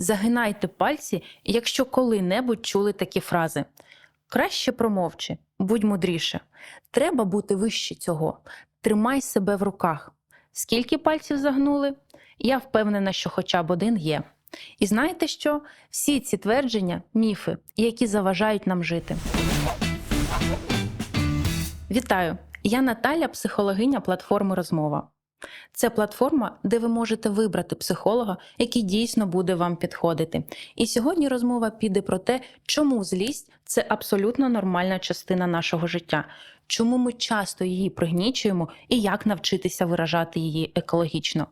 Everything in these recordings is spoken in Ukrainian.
Загинайте пальці, якщо коли-небудь чули такі фрази. Краще промовчи, будь мудріше. Треба бути вище цього. Тримай себе в руках. Скільки пальців загнули? Я впевнена, що хоча б один є. І знаєте що? Всі ці твердження міфи, які заважають нам жити. Вітаю! Я Наталя, психологиня платформи Розмова. Це платформа, де ви можете вибрати психолога, який дійсно буде вам підходити. І сьогодні розмова піде про те, чому злість це абсолютно нормальна частина нашого життя, чому ми часто її пригнічуємо і як навчитися виражати її екологічно.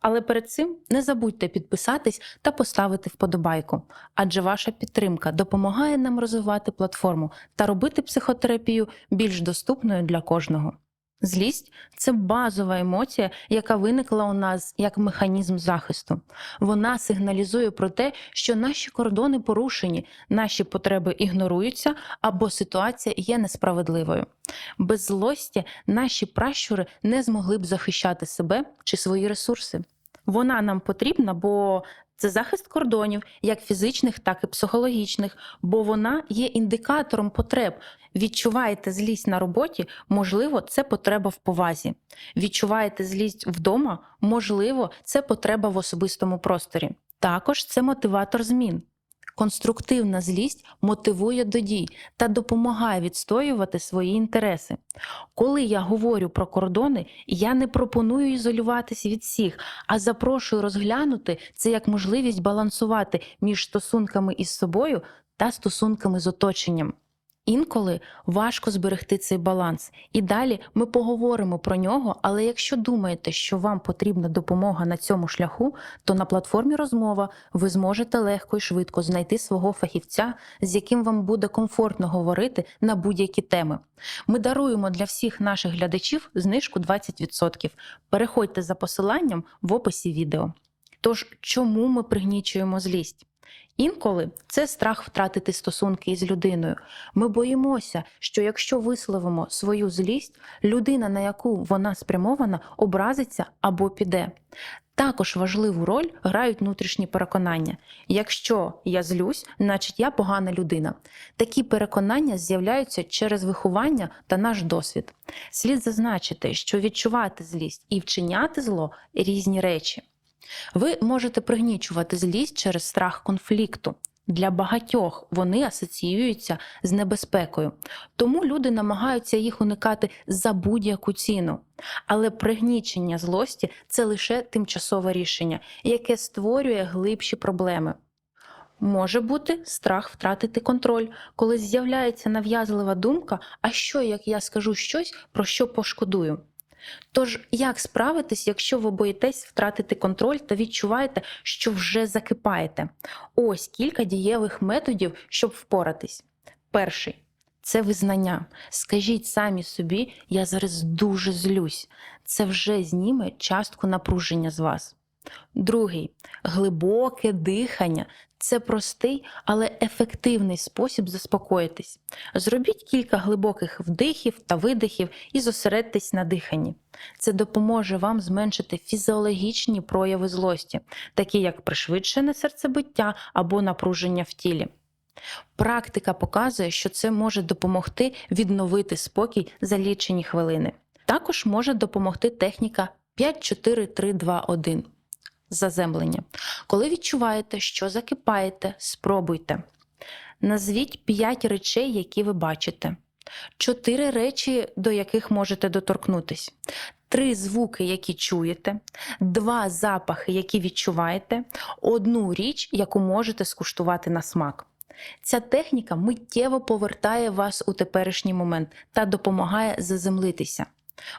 Але перед цим не забудьте підписатись та поставити вподобайку, адже ваша підтримка допомагає нам розвивати платформу та робити психотерапію більш доступною для кожного. Злість це базова емоція, яка виникла у нас як механізм захисту. Вона сигналізує про те, що наші кордони порушені, наші потреби ігноруються або ситуація є несправедливою. Без злості наші пращури не змогли б захищати себе чи свої ресурси. Вона нам потрібна, бо це захист кордонів, як фізичних, так і психологічних, бо вона є індикатором потреб. Відчуваєте злість на роботі, можливо, це потреба в повазі. Відчуваєте злість вдома, можливо, це потреба в особистому просторі. Також це мотиватор змін. Конструктивна злість мотивує до дій та допомагає відстоювати свої інтереси. Коли я говорю про кордони, я не пропоную ізолюватися від всіх, а запрошую розглянути це як можливість балансувати між стосунками із собою та стосунками з оточенням. Інколи важко зберегти цей баланс, і далі ми поговоримо про нього. Але якщо думаєте, що вам потрібна допомога на цьому шляху, то на платформі розмова ви зможете легко і швидко знайти свого фахівця, з яким вам буде комфортно говорити на будь-які теми. Ми даруємо для всіх наших глядачів знижку 20%. Переходьте за посиланням в описі відео. Тож, чому ми пригнічуємо злість? Інколи це страх втратити стосунки із людиною. Ми боїмося, що якщо висловимо свою злість, людина, на яку вона спрямована, образиться або піде. Також важливу роль грають внутрішні переконання. Якщо я злюсь, значить я погана людина. Такі переконання з'являються через виховання та наш досвід. Слід зазначити, що відчувати злість і вчиняти зло різні речі. Ви можете пригнічувати злість через страх конфлікту. Для багатьох вони асоціюються з небезпекою, тому люди намагаються їх уникати за будь-яку ціну. Але пригнічення злості це лише тимчасове рішення, яке створює глибші проблеми. Може бути страх втратити контроль, коли з'являється нав'язлива думка, а що як я скажу щось, про що пошкодую. Тож, як справитись, якщо ви боїтесь втратити контроль та відчуваєте, що вже закипаєте? Ось кілька дієвих методів, щоб впоратись. Перший це визнання. Скажіть самі собі, я зараз дуже злюсь. Це вже зніме частку напруження з вас. Другий глибоке дихання. Це простий, але ефективний спосіб заспокоїтись. Зробіть кілька глибоких вдихів та видихів і зосередьтесь на диханні. Це допоможе вам зменшити фізіологічні прояви злості, такі як пришвидшене серцебиття або напруження в тілі. Практика показує, що це може допомогти відновити спокій за лічені хвилини. Також може допомогти техніка 5-4-3-2-1 заземлення. Коли відчуваєте, що закипаєте, спробуйте. Назвіть 5 речей, які ви бачите, 4 речі, до яких можете доторкнутись, 3 звуки, які чуєте, 2 запахи, які відчуваєте, одну річ, яку можете скуштувати на смак. Ця техніка миттєво повертає вас у теперішній момент та допомагає заземлитися.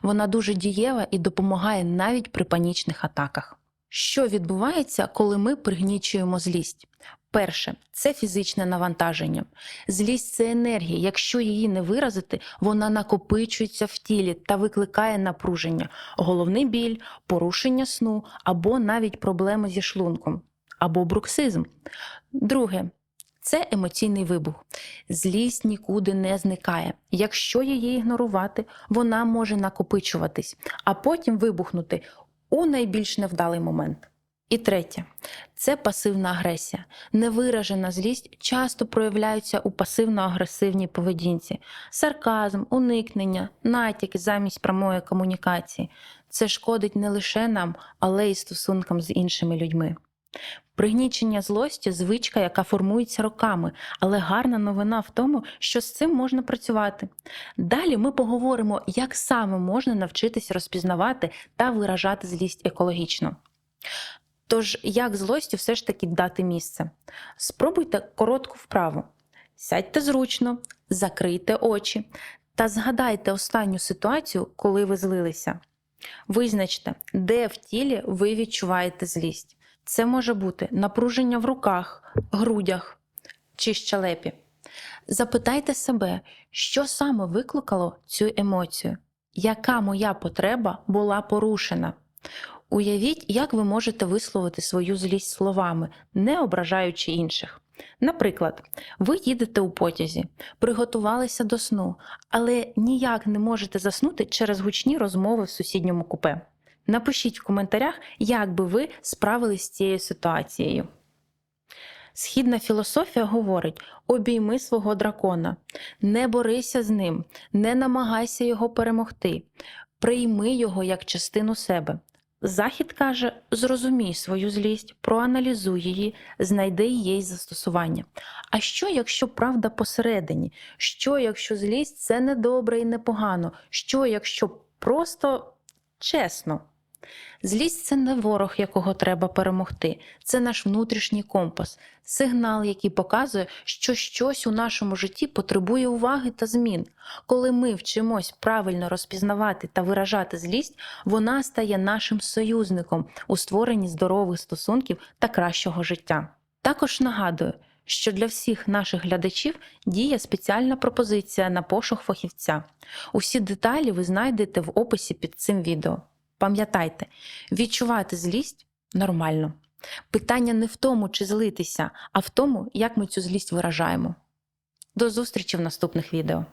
Вона дуже дієва і допомагає навіть при панічних атаках. Що відбувається, коли ми пригнічуємо злість? Перше це фізичне навантаження. Злість це енергія. Якщо її не виразити, вона накопичується в тілі та викликає напруження, головний біль, порушення сну або навіть проблеми зі шлунком, або бруксизм. Друге. Це емоційний вибух. Злість нікуди не зникає. Якщо її ігнорувати, вона може накопичуватись, а потім вибухнути у найбільш невдалий момент. І третє це пасивна агресія. Невиражена злість часто проявляється у пасивно-агресивній поведінці, сарказм, уникнення, натяки замість прямої комунікації. Це шкодить не лише нам, але й стосункам з іншими людьми. Пригнічення злості звичка, яка формується роками, але гарна новина в тому, що з цим можна працювати. Далі ми поговоримо, як саме можна навчитись розпізнавати та виражати злість екологічно. Тож, як злості все ж таки дати місце? Спробуйте коротку вправу. Сядьте зручно, закрийте очі та згадайте останню ситуацію, коли ви злилися. Визначте, де в тілі ви відчуваєте злість. Це може бути напруження в руках, грудях чи щелепі. Запитайте себе, що саме викликало цю емоцію, яка моя потреба була порушена. Уявіть, як ви можете висловити свою злість словами, не ображаючи інших. Наприклад, ви їдете у потязі, приготувалися до сну, але ніяк не можете заснути через гучні розмови в сусідньому купе. Напишіть в коментарях, як би ви справились з цією ситуацією. Східна філософія говорить: обійми свого дракона, не борися з ним, не намагайся його перемогти, прийми його як частину себе. Захід каже: зрозумій свою злість, проаналізуй її, знайди їй застосування. А що, якщо правда посередині? Що, якщо злість це не добре і не погано? Що, якщо просто чесно? Злість це не ворог, якого треба перемогти, це наш внутрішній компас, сигнал, який показує, що щось у нашому житті потребує уваги та змін. Коли ми вчимось правильно розпізнавати та виражати злість, вона стає нашим союзником у створенні здорових стосунків та кращого життя. Також нагадую, що для всіх наших глядачів діє спеціальна пропозиція на пошук фахівця. Усі деталі ви знайдете в описі під цим відео. Пам'ятайте, відчувати злість нормально. Питання не в тому, чи злитися, а в тому, як ми цю злість виражаємо. До зустрічі в наступних відео.